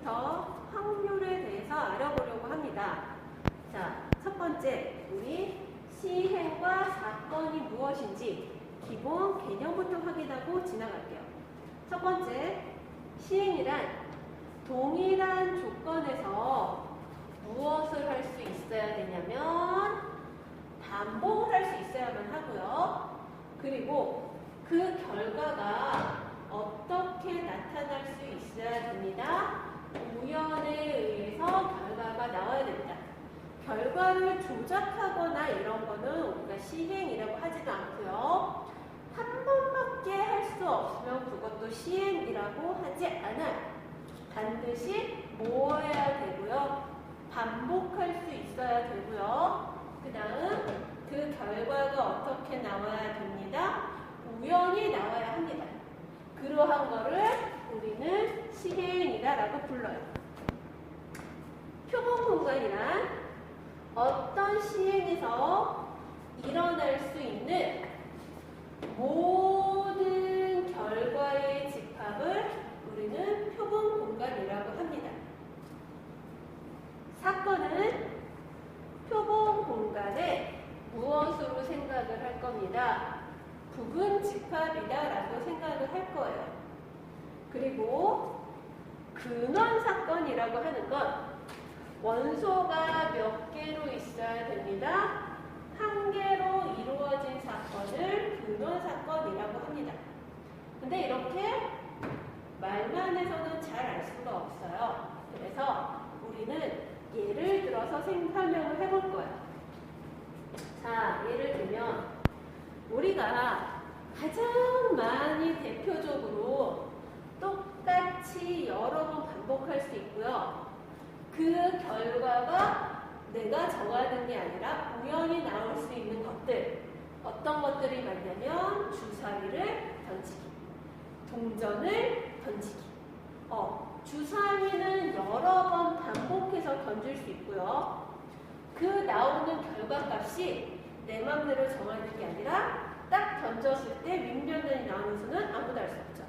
지금부터 확률에 대해서 알아보려고 합니다. 자, 첫 번째, 우리 시행과 사건이 무엇인지 기본 개념부터 확인하고 지나갈게요. 첫 번째, 시행이란 동일한 조건에서 무엇을 할 수 있어야 되냐면 반복을 할 수 있어야만 하고요. 그리고 그 결과가 어떻게 나타날 수 있어야 됩니다. 우연에 의해서 결과가 나와야 됩니다. 결과를 조작하거나 이런 거는 우리가 시행이라고 하지도 않고요. 한 번밖에 할 수 없으면 그것도 시행이라고 하지 않아요. 반드시 모아야 되고요. 반복할 수 있어야 되고요. 그 다음 그 결과가 어떻게 나와야 됩니다. 우연히 나와야 합니다. 그러한 거를 우리는 시행이다라고 불러요. 표본 공간이란 어떤 시행에서 일어날 수 있는 모든 결과의 집합을 우리는 표본 공간이라고 합니다. 사건은 표본 공간에 무엇으로 생각을 할 겁니다. 부분 집합이다라고 생각을 할 거예요. 그리고 근원 사건이라고 하는 건 원소가 몇 개로 있어야 됩니다. 한 개로 이루어진 사건을 근원 사건이라고 합니다. 근데 이렇게 말만 해서는 잘 알 수가 없어요. 그래서 우리는 예를 들어서 생- 설명을 해볼 거예요. 자, 예를 들면 우리가 가장 많이 대표적으로 똑같이 여러 번 있고요. 그 결과가 내가 정하는 게 아니라 우연히 나올 수 있는 것들. 어떤 것들이 많냐면 주사위를 던지기, 동전을 던지기. 어, 주사위는 여러 번 반복해서 던질 수 있고요. 그 나오는 결과값이 내 맘대로 정하는 게 아니라 딱 던졌을 때 윗면단이 나오는 수는 아무도 알 수 없죠.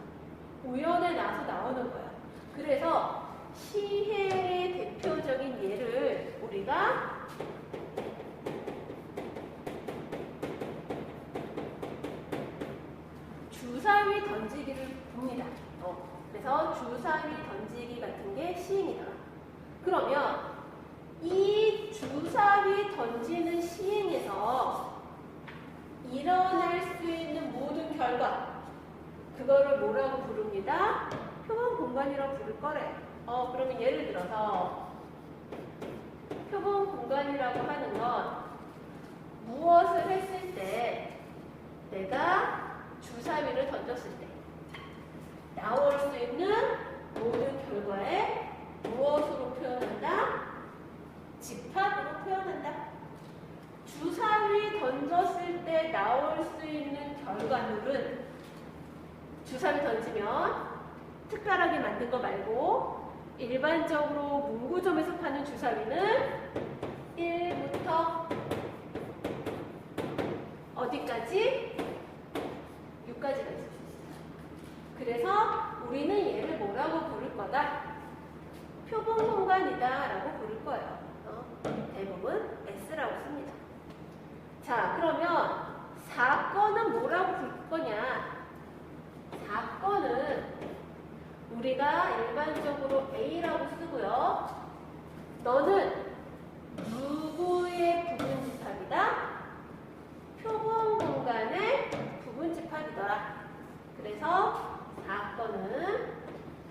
우연에 나서 나오는 거야. 그래서 시행의 대표적인 예를 우리가 주사위 던지기를 봅니다. 어, 그래서 주사위 던지기 같은 게 시행이다. 그러면 이 주사위 던지는 시행에서 일어날 수 있는 모든 결과 그거를 뭐라고 부릅니다? 표본 공간이라고 부를 거래. 어 그러면 예를 들어서 표본 공간이라고 하는 건 무엇을 했을 때 내가 주사위를 던졌을 때 나올 수 있는 모든 결과에 무엇으로 표현한다? 집합으로 표현한다. 주사위 던졌을 때 나올 수 있는 결과물은 주사위 던지면 특별하게 만든 거 말고 일반적으로 문구점에서 파는 주사위는 1부터 어디까지? 6까지가 있을 수 있어요. 그래서 우리는 얘를 뭐라고 부를 거다? 표본 공간이다 라고 부를 거예요. 어? 대부분 S라고 씁니다. 자, 그러면 사건은 뭐라고 부를 거냐? 사건은 우리가 일반적으로 A라고 쓰고요. 너는 누구의 부분집합이다? 표본 공간의 부분집합이더라. 그래서 사건은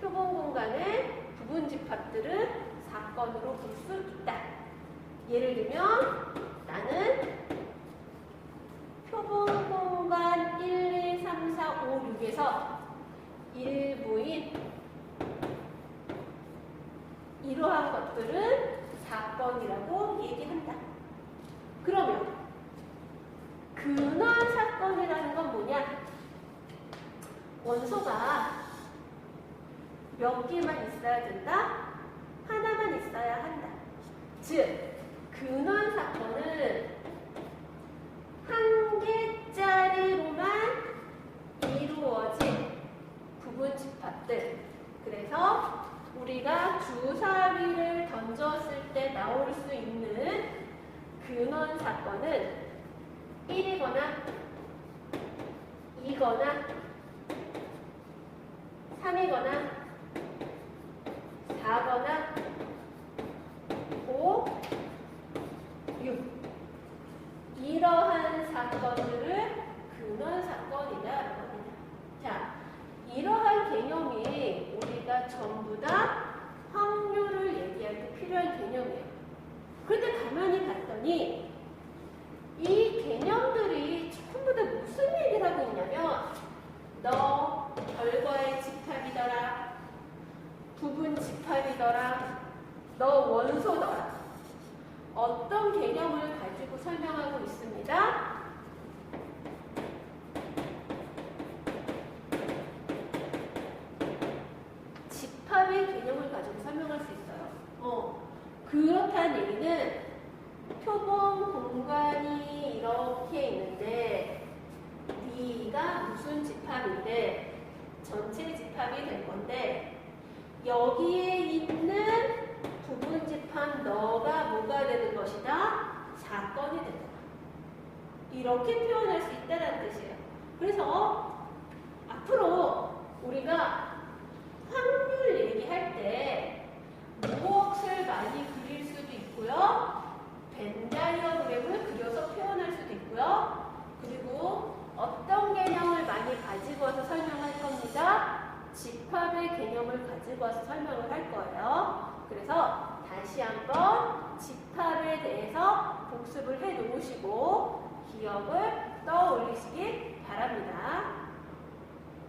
표본 공간의 부분집합들은 사건으로 볼 수 있다. 예를 들면 나는 표본 공간 1, 2, 3, 4, 5, 6에서 일부인 이러한 것들은 사건이라고 얘기한다. 그러면 근원 사건이라는 건 뭐냐? 원소가 몇 개만 있어야 된다? 하나만 있어야 한다. 즉, 우리가 주 주사위를 던졌을 때 나올 수 있는 근원 사건은 1이거나 2거나 3이거나 4거나 5, 6 이러한 사건들을 근원 사건이다라고 합니다. 자, 이러한 개념이 우리가 전부 다 확률을 얘기할 때 필요한 개념이에요. 그런데 가만히 봤더니 이 개념들이 전부 다 무슨 얘기를 하고 있냐면 너 결과의 집합이더라 부분 집합이더라 너 원소더라 어떤 개념을 가지고 설명하고 있습니다. 집합의 개념을 가지고 설명할 수 있어요. 어, 그렇다는 얘기는 표본 공간이 이렇게 있는데 D가 무슨 집합인데 전체 집합이 될 건데 여기에 있는 부분 집합 너가 뭐가 되는 것이다? 사건이 되는 이렇게 표현할 수 있다는 뜻이에요. 그래서 앞으로 우리가 확률 얘기할 때 무엇을 많이 그릴 수도 있고요. 벤 다이어그램을 그려서 표현할 수도 있고요. 그리고 어떤 개념을 많이 가지고 와서 설명할 겁니다. 집합의 개념을 가지고 와서 설명을 할 거예요. 그래서 다시 한번 집합에 대해서 복습을 해 놓으시고 기억을 떠올리시기 바랍니다.